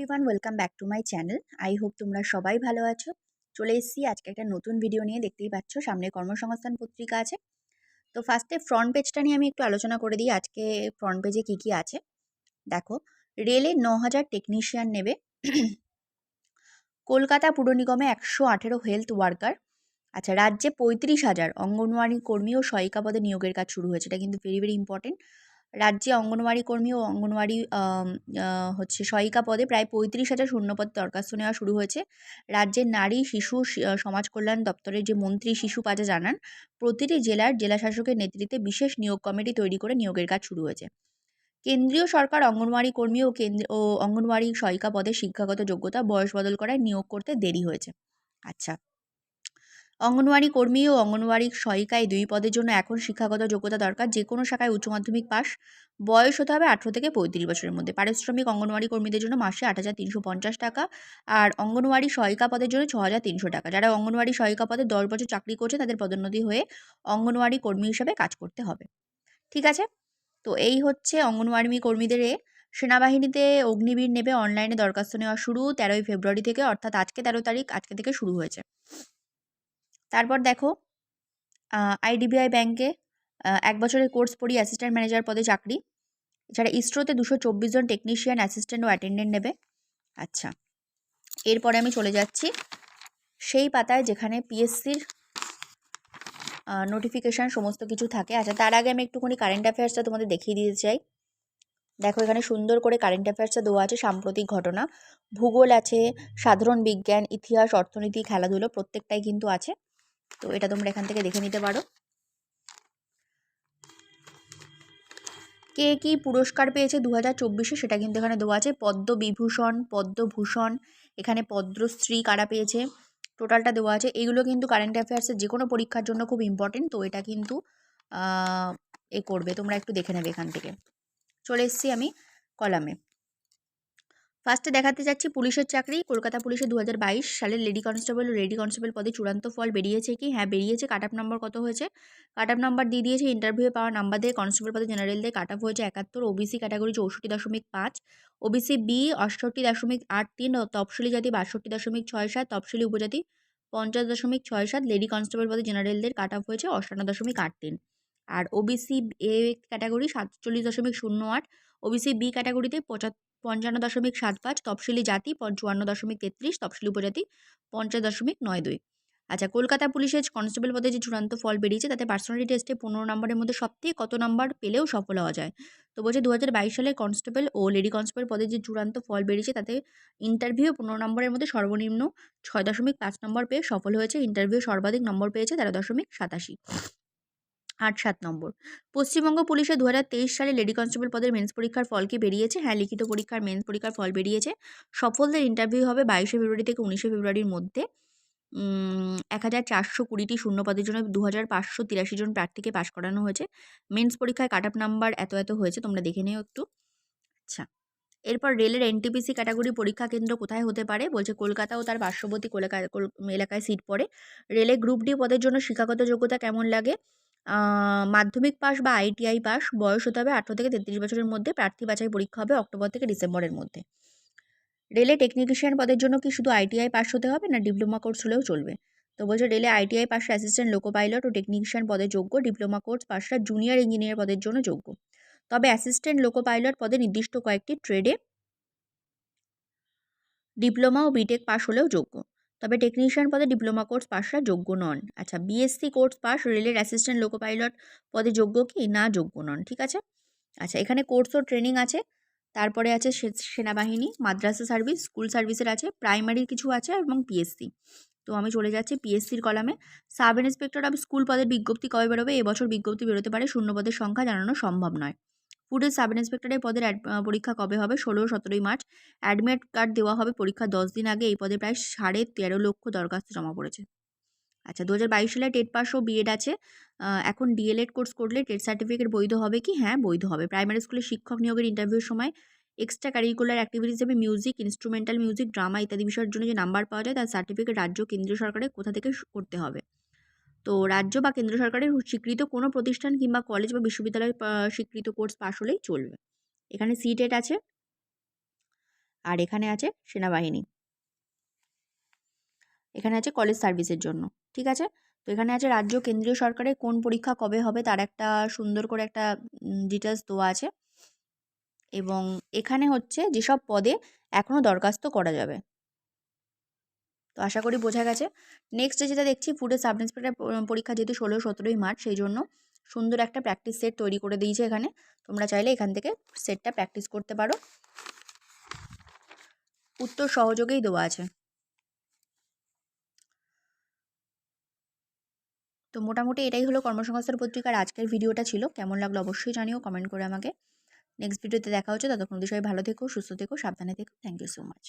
Everyone welcome back to my channel I hope তোমরা সবাই ভালো আছো। চলে এসেছি আজকে একটা নতুন ভিডিও নিয়ে, দেখতেই পাচ্ছ, সামনে কর্মসংস্থান পত্রিকা আছে। তো ফার্স্টে ফ্রন্ট পেজটা নিয়ে আমি একটু আলোচনা করে দিই, আজকে ফ্রন্ট পেজে কী কী আছে। দেখো রেলে ন হাজার টেকনিশিয়ান নেবে। কলকাতা পুর নিগমে একশো আঠেরো হেলথ ওয়ার্কার আচ্ছা রাজ্যে পঁয়ত্রিশ হাজার অঙ্গনওয়াড়ি কর্মী ও সহায়িকা পদে নিয়োগের কাজ শুরু হয়েছে। এটা কিন্তু ভেরি ভেরি ইম্পর্টেন্ট রাজ্যে অঙ্গনওয়াড়ি কর্মী ও অঙ্গনওয়াড়ি হচ্ছে সহায়িকা পদে প্রায় পঁয়ত্রিশ হাজার শূন্যপদ দরখাস্ত নেওয়া শুরু হয়েছে। রাজ্যের নারী, শিশু সমাজ কল্যাণ দপ্তরের যে মন্ত্রী শিশু পাজা জানান, প্রতিটি জেলার জেলা শাসকের নেতৃত্বে বিশেষ নিয়োগ কমিটি তৈরি করে নিয়োগের কাজ শুরু হয়েছে। কেন্দ্রীয় সরকার অঙ্গনওয়াড়ি কর্মী ও কেন্দ্র, ও অঙ্গনওয়াড়ি সহায়িকা পদে শিক্ষাগত যোগ্যতা বয়স বদল করায় নিয়োগ করতে দেরি হয়েছে। আচ্ছা। অঙ্গনওয়াড়ি কর্মী ও অঙ্গনওয়াড়ি সহায়িকায় দুই পদের জন্য এখন শিক্ষাগত যোগ্যতা দরকার, যে কোনো শাখায় উচ্চ মাধ্যমিক পাস। বয়স হতে হবে আঠেরো থেকে পঁয়ত্রিশ বছরের মধ্যে। পারিশ্রমিক অঙ্গনওয়াড়ি কর্মীদের জন্য মাসে আট হাজার তিনশো পঞ্চাশ টাকা আর অঙ্গনওয়াড়ি সহায়িকা পদের জন্য ছ হাজার তিনশো টাকা। যারা অঙ্গনওয়াড়ি সহায়িকা পদে দশ বছর চাকরি করছে, তাদের পদোন্নতি হয়ে অঙ্গনওয়াড়ি কর্মী হিসেবে কাজ করতে হবে। ঠিক আছে? তো এই হচ্ছে অঙ্গনওয়াড়ি কর্মীদের সেনাবাহিনীতে অগ্নিবীর নেবে, অনলাইনে দরখাস্ত নেওয়া শুরু তেরোই ফেব্রুয়ারি থেকে, অর্থাৎ আজকে তেরো তারিখ, আজকে থেকে শুরু হয়েছে। তারপর দেখো আইডিবিআই ব্যাংকে এক বছরের কোর্স পড়ি অ্যাসিস্ট্যান্ট ম্যানেজার পদে চাকরি। এছাড়া ইসরোতে দুশো চব্বিশ জন টেকনিশিয়ান অ্যাসিস্ট্যান্ট ও অ্যাটেন্ডেন্ট নেবে। আচ্ছা এরপরে আমি চলে যাচ্ছি সেই পাতায় যেখানে পিএসসির নোটিফিকেশান সমস্ত কিছু থাকে। আচ্ছা তার আগে আমি একটুখানি কারেন্ট অ্যাফেয়ার্সটা তোমাদের দেখিয়ে দিতে চাই। দেখো, এখানে সুন্দর করে কারেন্ট অ্যাফেয়ার্সটা দেওয়া আছে, সাম্প্রতিক ঘটনা। ভূগোল আছে, সাধারণ বিজ্ঞান, ইতিহাস, অর্থনীতি, খেলাধুলো প্রত্যেকটাই কিন্তু আছে। তো এটা তোমরা এখান থেকে দেখে নিতে পারো। কে কী পুরস্কার পেয়েছে দু হাজার চব্বিশে সেটা কিন্তু এখানে দেওয়া আছে। পদ্মবিভূষণ, পদ্মভূষণ, এখানে পদ্মশ্রী কারা পেয়েছে? টোটালটা দেওয়া আছে। এগুলো কিন্তু কারেন্ট অ্যাফেয়ার্সের যে কোনো পরীক্ষার জন্য খুব ইম্পর্টেন্ট তো এটা কিন্তু এ করবে। তোমরা একটু দেখে নেবে এখান থেকে। চলে এসেছি আমি কলামে। ফার্স্টে দেখাতে যাচ্ছি পুলিশের চাকরি। কলকাতা পুলিশে দু হাজার বাইশ সালে লেডি কনস্টেবল ও লেডি কনস্টেবল পদে চূড়ান্ত ফল বেরিয়েছে কি? হ্যাঁ বেরিয়েছে। কাট আপ নাম্বার কত হয়েছে? কাট আপ নাম্বার দিয়ে দিয়েছে ইন্টারভিউ পাওয়া নাম্বার দিয়ে কনস্টেবল পদে জেনারেলদের কাট আপ হয়েছে একাত্তর ওবিসি ক্যাটাগরি চৌষট্টি দশমিক পাঁচ ওবিসি বি অষ্টটি দশমিক আট তিন তফসিলি জাতি বাষট্টি দশমিক ছয় সাত, তফসিলি উপজাতি পঞ্চাশ দশমিক ছয় সাত, লেডি কনস্টেবল পদে জেনারেলদের কাট আপ হয়েছে অষ্টান্ন দশমিক আট তিন। আর ওবিসি এ ক্যাটাগরি সাতচল্লিশ দশমিক শূন্য আট ওবিসি বি ক্যাটাগরিতে পঞ্চান্ন দশমিক সাত পাঁচ, তফসিলি জাতি চুয়ান্ন দশমিক তেত্রিশ, তফসিলি উপজাতি পঞ্চাশ দশমিক নয় দুই। আচ্ছা কলকাতা পুলিশের কনস্টেবল পদে যে চূড়ান্ত ফল বেরিয়েছে, তাতে পার্সোনালিটি টেস্টে পনেরো নম্বরের মধ্যে সবথেকে কত নম্বর পেলেও সফল হওয়া যায়? তো বলছে দু হাজার বাইশ সালে কনস্টেবল ও লেডি কনস্টেবল পদে যে চূড়ান্ত ফল বেরিয়েছে, তাতে ইন্টারভিউ পনেরো নম্বরের মধ্যে সর্বনিম্ন ছয় দশমিক পাঁচ নম্বর পেয়ে সফল হয়েছে। ইন্টারভিউ সর্বাধিক নম্বর পেয়েছে তেরো দশমিক সাতাশি। আট সাত নম্বর। পশ্চিমবঙ্গ পুলিশে দু হাজার তেইশ সালে লেডি কনস্টেবল পদের মেন্স পরীক্ষার ফল কি বেরিয়েছে? হ্যাঁ লিখিত পরীক্ষার মেন্স পরীক্ষার ফল বেরিয়েছে। সফলদের ইন্টারভিউ হবে বাইশে ফেব্রুয়ারি থেকে উনিশে ফেব্রুয়ারির মধ্যে। এক হাজার চারশো কুড়িটি শূন্যপদের জন্য দু হাজার পাঁচশো তিরাশি জন প্রার্থীকে পাশ করানো হয়েছে। মেন্স পরীক্ষায় কাট নাম্বার এত এত হয়েছে, তোমরা দেখে নিও একটু। আচ্ছা এরপর রেলের এনটিপিসি ক্যাটাগরি পরীক্ষা কেন্দ্র কোথায় হতে পারে? বলছে কলকাতা ও তার পার্শ্ববর্তী এলাকায় সিট পড়ে। রেলে গ্রুপ ডি পদের জন্য শিক্ষাগত যোগ্যতা কেমন লাগে? মাধ্যমিক পাস বা আইটিআই পাস বয়স হতে হবে আঠেরো থেকে তেত্রিশ বছরের মধ্যে। প্রার্থী বাছাই পরীক্ষা হবে অক্টোবর থেকে ডিসেম্বরের মধ্যে। রেলে টেকনিশিয়ান পদের জন্য কি শুধু আইটিআই পাস হতে হবে না ডিপ্লোমা কোর্স হলেও চলবে? তো বলছে রেলে আইটিআই পাশে অ্যাসিস্ট্যান্ট, লোকো পাইলট ও টেকনিশিয়ান পদে যোগ্য, ডিপ্লোমা কোর্স পাশরা জুনিয়র ইঞ্জিনিয়ার পদের জন্য যোগ্য। তবে অ্যাসিস্ট্যান্ট, লোকো পাইলট পদে নির্দিষ্ট কয়েকটি ট্রেডে ডিপ্লোমা ও বিটেক পাস হলেও যোগ্য। তবে টেকনিশিয়ান পদে ডিপ্লোমা কোর্স পাশরা যোগ্য নন। আচ্ছা বিএসসি কোর্স পাস রেলের অ্যাসিস্ট্যান্ট লোকো পাইলট পদে যোগ্য কি? না, যোগ্য নন, ঠিক আছে? আচ্ছা এখানে কোর্স ও ট্রেনিং আছে, তারপরে আছে সেনাবাহিনী, মাদ্রাসা সার্ভিস স্কুল সার্ভিসের আছে প্রাইমারির কিছু আছে এবং পিএসসি তো আমি চলে যাচ্ছি পিএসসির কলামে। সাব ইন্সপেক্টর অফ স্কুল পদের বিজ্ঞপ্তি কবে বেরোবে? এবছর বিজ্ঞপ্তি বেরোতে পারে, শূন্য পদের সংখ্যা জানানো সম্ভব নয়। ফুডের সাব ইন্সপেক্টরের পদের পরীক্ষা কবে হবে? ষোলো, সতেরোই মার্চ। অ্যাডমিট কার্ড দেওয়া হবে পরীক্ষা দশ দিন আগে। এই পদে প্রায় সাড়ে তেরো লক্ষ দরখাস্ত জমা পড়েছে। আচ্ছা দু হাজার বাইশ সালে টেট পাস ও বিএড আছে। এখন ডিএলএড কোর্স করলে টেট সার্টিফিকেট বৈধ হবে কি? হ্যাঁ বৈধ হবে। প্রাইমারি স্কুলে শিক্ষক নিয়োগের ইন্টারভিউর সময় এক্সট্রা কারিকুলার অ্যাক্টিভিটিস হিসেবে মিউজিক ইনস্ট্রুমেন্টাল মিউজিক ড্রামা ইত্যাদি বিষয়ের জন্য যে নাম্বার পাওয়া যায়, তার সার্টিফিকেট রাজ্য, কেন্দ্রীয় সরকারের কোথা থেকে করতে হবে? তো রাজ্য বা কেন্দ্র সরকারের স্বীকৃত কোনো প্রতিষ্ঠান কিংবা কলেজ বা বিশ্ববিদ্যালয়ের স্বীকৃত কোর্স পাশ হলেই চলবে। এখানে সি টেট আছে আর এখানে আছে সেনাবাহিনী। এখানে আছে কলেজ সার্ভিসের জন্য, ঠিক আছে? তো এখানে আছে রাজ্য কেন্দ্রীয় সরকারের কোন পরীক্ষা কবে হবে তার একটা সুন্দর করে একটা ডিটেলস দেওয়া আছে। এবং এখানে হচ্ছে যেসব পদে এখনও দরখাস্ত করা যাবে। তো আশা করি বোঝা গেছে। নেক্সট যেটা দেখছি ফুডের সাব ইন্সপেক্টর পরীক্ষা যেহেতু ষোলো, সতেরোই মার্চ, সেই জন্য সুন্দর একটা প্র্যাকটিস সেট তৈরি করে দিয়েছে এখানে। তোমরা চাইলে এখান থেকে সেটটা প্র্যাকটিস করতে পারো। উত্তর সহযোগেই দেওয়া আছে। তো মোটামুটি এটাই হলো কর্মসংস্থান পত্রিকার আজকের ভিডিওটা ছিল। কেমন লাগল অবশ্যই জানিও কমেন্ট করে আমাকে। নেক্সট ভিডিওতে দেখা হচ্ছে। ততক্ষণ সবাই ভালো থেকো, সুস্থ থেকো, সাবধানে থেকো। Thank you so much